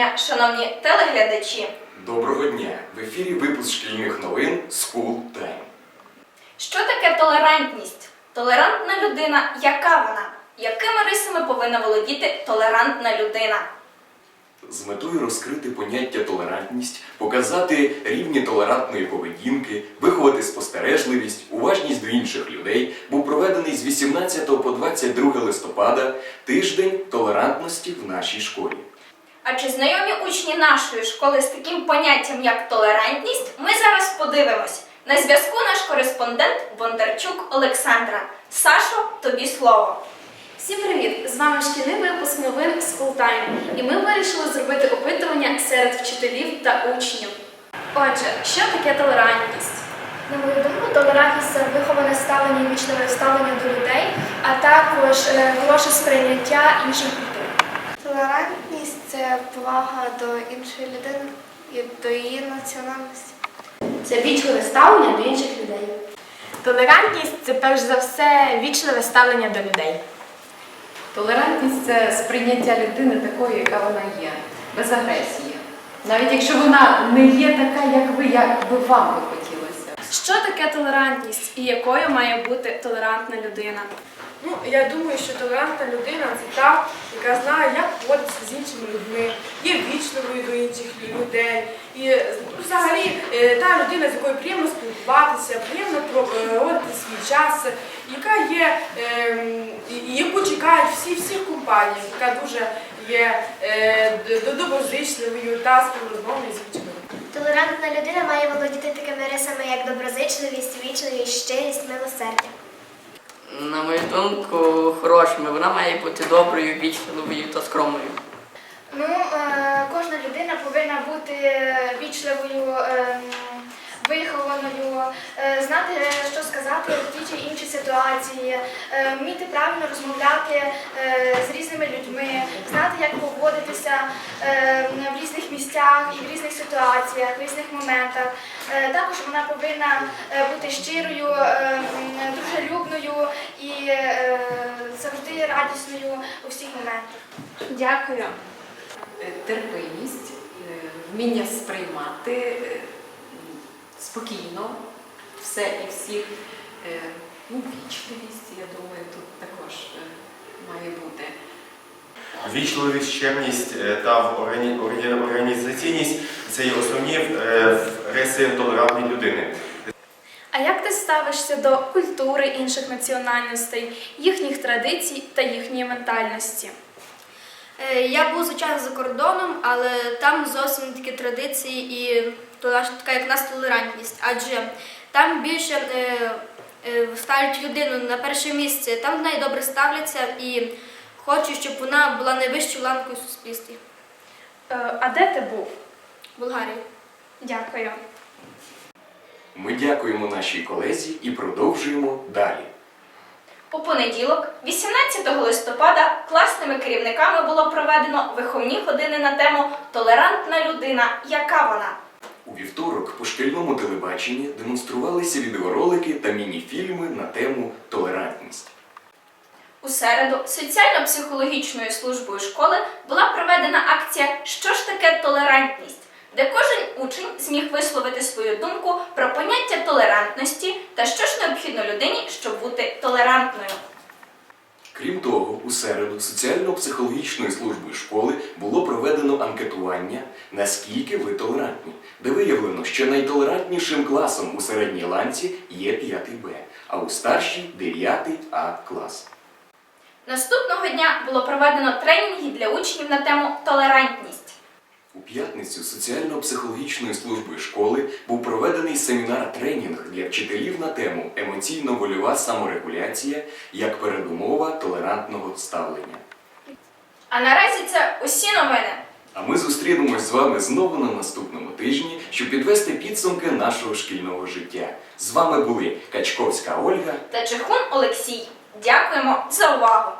дня, шановні телеглядачі! Доброго дня! В ефірі випуск шкільних новин School Time. Що таке толерантність? Толерантна людина, яка вона? Якими рисами повинна володіти толерантна людина? З метою розкрити поняття толерантність, показати рівні толерантної поведінки, виховати спостережливість, уважність до інших людей, був проведений з 18 по 22 листопада тиждень толерантності в нашій школі. А чи знайомі учні нашої школи з таким поняттям, як толерантність, ми зараз подивимось. На зв'язку наш кореспондент Бондарчук Олександра. Сашо, тобі слово. Всім привіт! З вами шкільний випуск новин School Time. І ми вирішили зробити опитування серед вчителів та учнів. Отже, що таке толерантність? На мою думку, толерантність це виховане ставлення і вічливе ставлення до людей, а також е, хороше сприйняття інших культур. Толерантність це повага до іншої людини і до її національності. Це вічливе ставлення до інших людей. Толерантність це перш за все вічливе ставлення до людей. Толерантність це сприйняття людини такою, яка вона є, без агресії. Навіть якщо вона не є така, як ви, як би вам би хотілося. Що таке толерантність і якою має бути толерантна людина? Ну, я думаю, що толерантна людина це та, яка знає, як поводитися з іншими людьми, є вічливою до інших людей. І ну, взагалі е, та людина, з якою приємно спілкуватися, приємно проводити свій час, яка є, ем, яку чекають всі всіх компаній, яка дуже є е, доброзичливою та співрозмовною з іншими. Толерантна людина має володіти такими рисами, як доброзичливість, вічливість, щирість, милосердя. На мою думку, хорошими. Вона має бути доброю, вічливою та скромною. Ну, е, кожна людина повинна бути вічливою, ем, вихованою, е, знати, що сказати в тій чи іншій ситуації, е, вміти правильно розмовляти е, з різними людьми, знати, як поводитися е, в різних місцях і в різних ситуаціях, в різних моментах. Е, Також вона повинна е, бути щирою, е, дружелюбною і е, завжди радісною у всіх моментах. Дякую. Е, Терпимість, е, вміння сприймати е, спокійно все і всіх. Е, Ну, вічливість, я думаю, тут також е, має бути. Вічливість, чемність е, та органі- органі- організаційність це є основні риси толерантної людини. А як ти ставишся до культури інших національностей, їхніх традицій та їхньої ментальності? Я був звичайно за кордоном, але там зовсім такі традиції і то наша така як в нас толерантність. Адже там більше е, е, ставлять людину на перше місце, там до неї добре ставляться і хочуть, щоб вона була найвищою ланкою в суспільстві. Е, А де ти був? В Болгарії. Дякую. Ми дякуємо нашій колезі і продовжуємо далі. У понеділок, 18 листопада, класними керівниками було проведено виховні години на тему Толерантна людина, яка вона? У вівторок по шкільному телебаченні демонструвалися відеоролики та міні-фільми на тему толерантність. У середу соціально-психологічною службою школи була проведена акція Що ж таке толерантність, де кожен учень зміг висловити свою думку про поняття толерантності та що ж необхідно людині, щоб бути толерантною. Крім того, у середу соціально-психологічною службою школи було проведено анкетування «Наскільки ви толерантні?», де виявлено, що найтолерантнішим класом у середній ланці є 5 Б, а у старшій 9 А клас. Наступного дня було проведено тренінги для учнів на тему толерантність. У п'ятницю соціально-психологічною службою школи був проведений семінар-тренінг для вчителів на тему емоційно-вольова саморегуляція як передумова толерантного ставлення. А наразі це усі новини. А ми зустрінемось з вами знову на наступному тижні, щоб підвести підсумки нашого шкільного життя. З вами були Качковська Ольга та Чехун Олексій. Дякуємо за увагу!